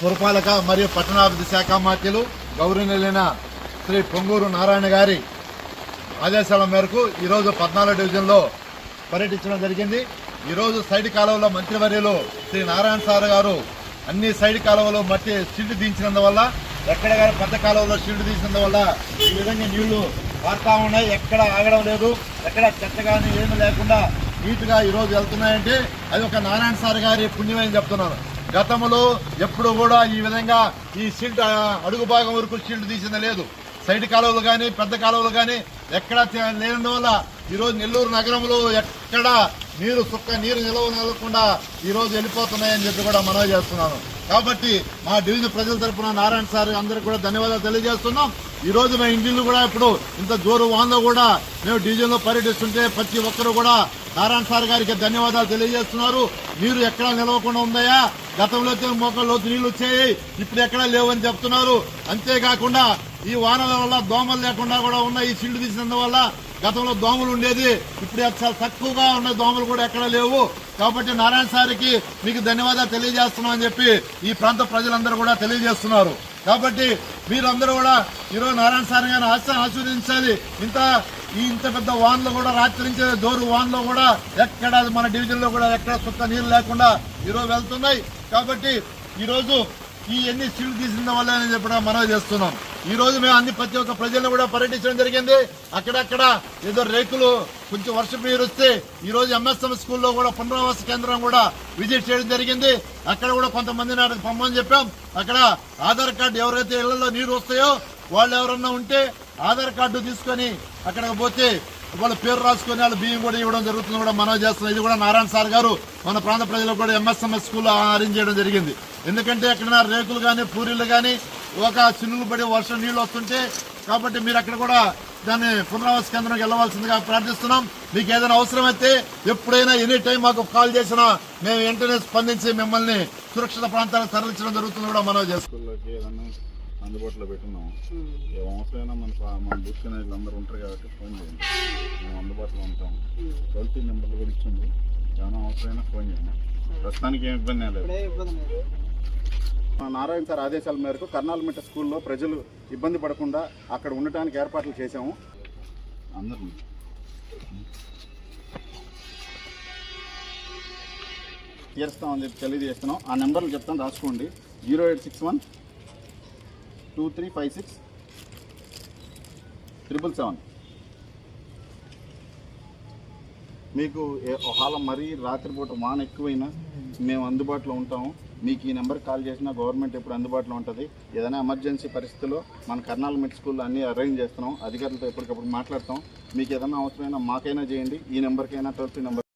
పురపాలక మరియు పట్టణాభివృద్ధి శాఖ మంత్రులు గౌరవనీయులైన శ్రీ పొంగూరు నారాయణ గారి ఆదేశాల మేరకు ఈరోజు పద్నాలుగు డివిజన్లో పర్యటించడం జరిగింది. ఈరోజు సైడ్ కాలువలో మంత్రివర్యులు శ్రీ నారాయణ సార్ గారు అన్ని సైడ్ కాలువలో మట్టి షిల్డ్ దించినందువల్ల ఎక్కడ కానీ పెద్ద కాలువలో షిల్డ్ తీసినందువల్ల ఈ విధంగా నీళ్ళు పారుతా ఉన్నాయి. ఎక్కడ ఆగడం లేదు ఎక్కడ చెత్త కానీ ఏమీ లేకుండా నీట్గా ఈరోజు వెళ్తున్నాయంటే అది ఒక నారాయణ సార్ గారి పుణ్యమని చెప్తున్నాను. గతంలో ఎప్పుడు కూడా ఈ విధంగా ఈ షిల్డ్ అడుగు భాగం వరకు షిల్డ్ తీసింది లేదు. సైడ్ కాలువలు కానీ పెద్ద కాలువలు కానీ ఎక్కడ లేనందువల్ల ఈరోజు నెల్లూరు నగరంలో ఎక్కడ నీరు సుక్క నీరు నిలవ నిలవకుండా ఈరోజు వెళ్ళిపోతున్నాయని చెప్పి కూడా మనవి చేస్తున్నాను. కాబట్టి మా డివిజన్ ప్రజల తరపున నారాయణ సార్ అందరికి కూడా ధన్యవాదాలు తెలియజేస్తున్నాం. ఈ రోజు మా ఇంటిల్లు కూడా ఇప్పుడు ఇంత జోరు వాన్లో కూడా మేము డివిజన్ పర్యటిస్తుంటే ప్రతి ఒక్కరు కూడా నారాయణ సార్ గారికి ధన్యవాదాలు తెలియజేస్తున్నారు. నీరు ఎక్కడా నిలవకుండా ఉందయా గతంలో అయితే నీళ్ళు వచ్చాయి ఇప్పుడు ఎక్కడా లేవని చెప్తున్నారు. అంతేకాకుండా ఈ వానల వల్ల దోమలు లేకుండా కూడా ఉన్న ఈ సిల్డ్ తీసినందువల్ల గతంలో దోమలు ఉండేది ఇప్పుడు చాలా తక్కువగా ఉన్న దోమలు కూడా ఎక్కడ లేవు. కాబట్టి నారాయణ సారికి మీకు ధన్యవాదాలు తెలియజేస్తున్నాం అని చెప్పి ఈ ప్రాంత ప్రజలందరూ కూడా తెలియజేస్తున్నారు. కాబట్టి మీరందరూ కూడా ఈరోజు నారాయణ సార్ గారిని ఆశ ఆశీర్వదించాలి. ఇంత ఈ ఇంత పెద్ద వాన్లు కూడా రాత్రి నుంచి దోరు వాన్లో కూడా ఎక్కడ మన డివిజన్లో కూడా ఎక్కడ సుక్క నీళ్ళు లేకుండా ఈరోజు వెళ్తున్నాయి. కాబట్టి ఈరోజు ఈ ఎన్ని సీట్లు తీసిన వల్ల అని చెప్పడం మనవి చేస్తున్నాం. ఈ రోజు మేము అన్ని ప్రతి ఒక్క ప్రజలను కూడా పర్యటించడం జరిగింది. అక్కడక్కడ ఏదో రేకులు కొంచెం వర్షం నీరు వస్తే ఈ రోజు ఎంఎస్ఎం స్కూల్లో కూడా పునరావాస కేంద్రం కూడా విజిట్ చేయడం జరిగింది. అక్కడ కూడా కొంతమంది నాటికి పంపమని చెప్పాం. అక్కడ ఆధార్ కార్డు ఎవరైతే ఇళ్ళలో నీరు వస్తాయో వాళ్ళు ఎవరన్నా ఉంటే ఆధార్ కార్డు తీసుకొని అక్కడికి పోతే వాళ్ళ పేరు రాసుకొని వాళ్ళు బియ్యం కూడా ఇవ్వడం జరుగుతుంది కూడా మనవి చేస్తున్నాం ఇది కూడా నారాయణ సార్ గారు మన ప్రాంత ప్రజలకు కూడా ఎంఎస్ఎంఎస్ స్కూల్లో అరేంజ్ చేయడం జరిగింది. ఎందుకంటే ఎక్కడైనా రేకులు కానీ పూరీలు కానీ ఒక చిన్నులు పడి వర్షం నీళ్ళు వస్తుంటే కాబట్టి మీరు అక్కడ కూడా దాన్ని పునరావాస కేంద్రంకి వెళ్ళవలసిందిగా ప్రార్థిస్తున్నాం. మీకు ఏదైనా అవసరమైతే ఎప్పుడైనా ఎనీ టైం మాకు కాల్ చేసినా మేము వెంటనే స్పందించి మిమ్మల్ని సురక్షిత ప్రాంతాలకు తరలించడం జరుగుతుంది కూడా స్కూల్లోకి ఏదన్నా అందుబాటులో పెట్టున్నాం. ఏ అవసరమైనా మన మన అనేది అందరూ ఉంటారు కాబట్టి ఫోన్ చేయండి. మేము అందుబాటులో ఉంటాం. ఫ్రీ నెంబర్లు కూడా ఇచ్చింది. ఏమైనా అవసరమైనా ఫోన్ చేయండి. ప్రస్తుతానికి ఏం ఇబ్బంది లేదు. నారాయణ సార్ ఆదేశాల మేరకు కర్నాలమిట్ట స్కూల్లో ప్రజలు ఇబ్బంది పడకుండా అక్కడ ఉండటానికి ఏర్పాట్లు చేశాము. అందరూ తీరుస్తామని చెప్పి తెలియజేస్తున్నాం. ఆ నెంబర్లు చెప్తాను రాసుకోండి. Zero eight six one two three five six triple seven. మీకు ఏ- ఒకవేళ మరీ రాత్రిపూట వాన ఎక్కువైనా మేము అందుబాటులో ఉంటాము. మీకు ఈ నెంబర్కి కాల్ చేసినా గవర్నమెంట్ ఎప్పుడు అందుబాటులో ఉంటుంది. ఏదైనా ఎమర్జెన్సీ పరిస్థితుల్లో మన కర్నాల్ మిడ్ స్కూల్లో అన్నీ అరేంజ్ చేస్తున్నాం. అధికారులతో ఎప్పటికప్పుడు మాట్లాడతాం. మీకు ఏదైనా అవసరమైనా మాకైనా చేయండి. ఈ నెంబర్కైనా టోల్ ఫ్రీ నెంబర్